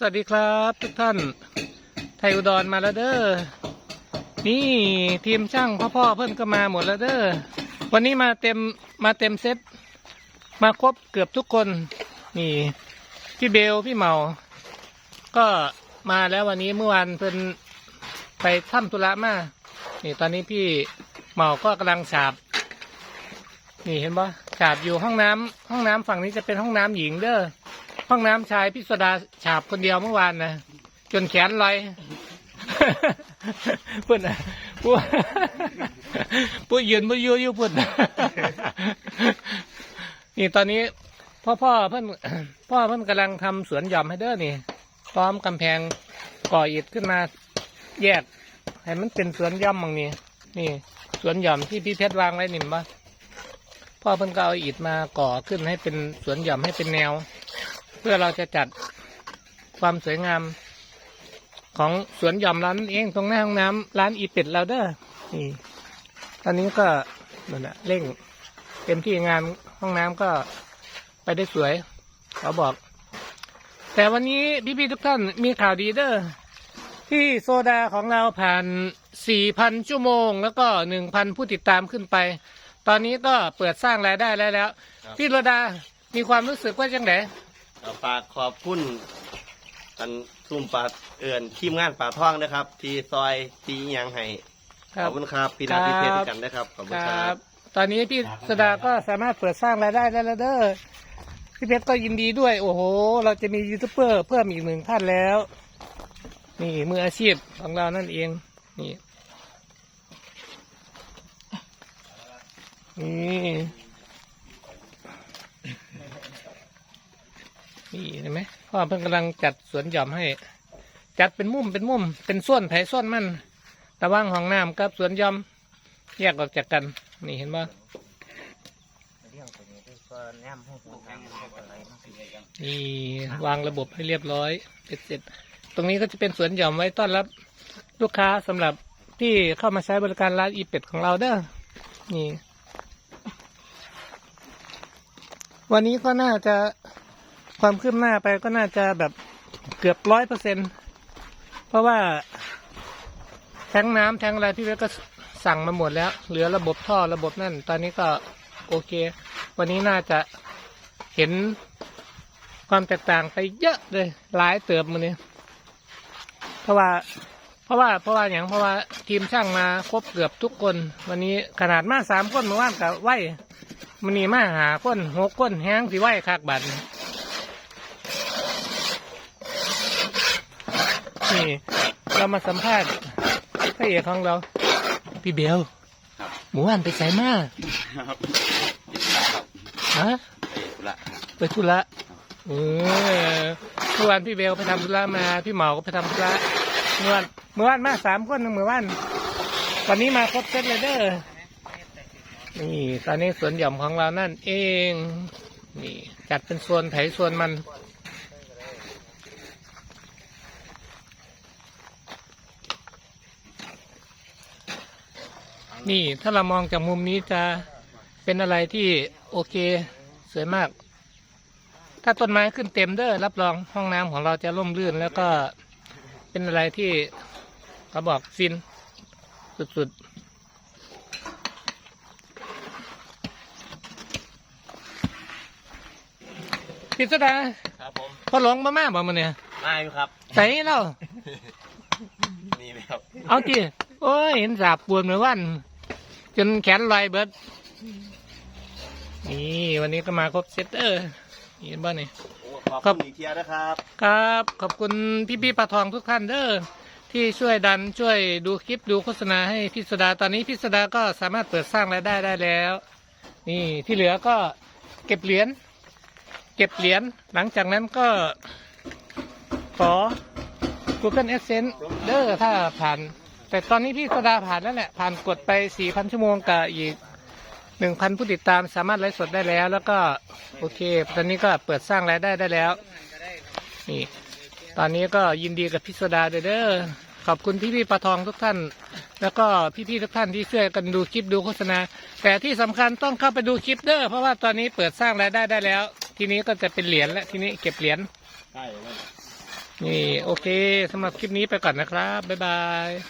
สวัสดีครับทุกท่าน ไทยอุดรมาแล้วเด้อ นี่ทีมช่างพ่อพ่อเพื่อนก็มาหมดแล้วเด้อ วันนี้มาเต็มมาเต็มเซตมาครบเกือบทุกคน นี่ พี่เบลพี่เหมา ก็มาแล้ววันนี้เมื่อวานเพิ่นไปทำธุระมา นี่ตอนนี้พี่เหมาก็กำลังฉาบ นี่เห็นปะฉาบอยู่ห้องน้ำห้องน้ำฝั่งนี้จะเป็นห้องน้ำหญิงเด้อ ห้องน้ำชายพิสดาฉาบคนเดียวเมื่อวานนะจนแขนลอย พุ่นน่ะผู้ผู้ยืนผู้ยูอยู่พุ่นนี่ตอนนี้พ่อพ่อเพิ่อนพ่อเพิ่อนกำลังทำสวนหย่อมให้เด้อนี่พร้อมกำแพงก่ออิฐขึ้นมา แยกให้มันเป็นสวนย่อมบางนี้นี่สวนหย่อมที่พี่เพชรวางไว้นิ่มปะพ่อเพิ่นก็เอาอิฐมาก่อขึ้นให้เป็นสวนหย่อมให้เป็นแนว เพื่อเราจะจัดความสวยงามของสวนหย่อมร้านเองตรงหน้าห้องน้ำร้านอีเป็ดเราเด้อนี่ตอนนี้ก็นั่นแหละเร่งเต็มที่งานห้องน้ำก็ไปได้สวยเขาบอก แต่วันนี้พี่ๆทุกท่านมีข่าวดีเด้อที่โซดาของเราผ่าน 4,000 ชั่วโมง แล้วก็ 1,000 ผู้ติดตามขึ้นไป ตอนนี้ก็เปิดสร้างรายได้แล้วแล้วครับพี่โรดา มีความรู้สึกว่าจังไง ก็ฝากขอบคุณอันทุ่มปลาเอื่นทีมงานป่าท่องนะครับ ที่ซอยที่อิหยังให้ขอบคุณครับพี่นาครับพี่เพชรกันนะครับขอบคุคณครัรับ บ ตอนนี้พี่สดาก็สามารถเปิดสร้างรายได้ได้แล้วเด้อพี่เพชรก็ยินดีด้วย โอ้โห เราจะมียูทูบเบอร์เพิ่มอีกหนึ่งท่านแล้ว นี่มืออาชีพของเรานั่นเอง นี่นี่ นี่เห็นไหมพ่อเพิ่งกำลังจัดสวนหย่อมให้ จัดเป็นมุมเป็นมุม เป็นส่วนไผ่ส่วนมันระว่างห้องน้ำกับสวนหย่อม แยกออกจากกัน นี่เห็นป่ะนี่วางระบบให้เรียบร้อยเสร็จเสร็จ ตรงนี้ก็จะเป็นสวนหย่อมไว้ต้อนรับ ลูกค้าสำหรับที่เข้ามาใช้บริการร้านอีเป็ดของเราเด้อนี่วันนี้ก็น่าจะ ความคืบหน้าไปก็น่าจะแบบเกือบร้อยเปอร์เซ็นเพราะว่าแทงน้ำแทงอะไรพี่เวก็สั่งมาหมดแล้ว เหลือระบบท่อระบบนั่น ตอนนี้ก็โอเค วันนี้น่าจะเห็นความแตกต่างไปเยอะเลยหลายเติบมือนี้เพราะว่า เพราะว่าเพราะว่าอย่างเพราะว่าทีมช่างมาครบเกือบทุกคน วันนี้ขนาดมาสามคนเมื่อวานกับไหวมันนี่มาหาคนหกคนแห้งสิไหวคักบัตร นี่เรามาสัมภาษณ์พระเอกของเรา พี่เบลครับหมู่บ้านไปใส่มาครับฮะละไปธุระเออเมื่อวานพี่เบลไปทำธุระมา พี่เหมาก็ไปทำธุระเมื่อวานเมื่อวานมาสามคนเมื่อวานวันนี้มาครบเซตเลยเด้อนี่ตอนนี้สวนหย่อมของเรานั่นเอง นี่จัดเป็นส่วนไถส่วนมัน นี่ถ้าเรามองจากมุมนี้จะเป็นอะไรที่โอเคสวยมาก ถ้าต้นไม้ขึ้นเต็มเด้อรับรองห้องน้ำของเราจะร่มรื่นแล้วก็เป็นอะไรที่เขาบอกฟินสุดๆพิสดาครับผมพอหลงมาม่าบ่มาเนี่ยมาอยู่ครับใส่เรานี่เลยครับ เอาทีโอ้ยเห็นสาบปวนเหมือนวัน จนแขนลอยเบิดนี่วันนี้ก็มาครบเซตเออเห็นบ้านี่โอ้ขอบคุณอีกเทียนะครับ ครับ ขอบคุณพี่พี่ๆปลาทองทุกท่านเด้อที่ช่วยดันช่วยดูคลิปดูโฆษณาให้พิสดาตอนนี้พิสดาก็สามารถเปิดสร้างรายได้ได้แล้ว นี่ที่เหลือก็เก็บเหรียญเก็บเหรียญหลังจากนั้นก็ ขอ Google Adsense เด้อถ้าผ่าน แต่ตอนนี้พี่สดาผ่านแล้วแหละผ่านกดไป 4,000 ชั่วโมงกับอีก 1,000 ผู้ติดตามสามารถไลฟ์สดได้แล้ว แล้วก็โอเค ตอนนี้ก็เปิดสร้างรายได้ได้แล้ว นี่ ตอนนี้ก็ยินดีกับพิสดาด้วยเด้อขอบคุณพี่ๆปลาทองทุกท่าน แล้วก็พี่ๆทุกท่านที่ช่วยกันดูคลิปดูโฆษณา แต่ที่สำคัญต้องเข้าไปดูคลิปเด้อเพราะว่าตอนนี้เปิดสร้างรายได้ได้แล้ว ทีนี้ก็จะเป็นเหรียญแล้วทีนี้เก็บเหรียญใช่เลยนี่โอเคสำหรับคลิปนี้ไปก่อนนะครับ บ๊ายบาย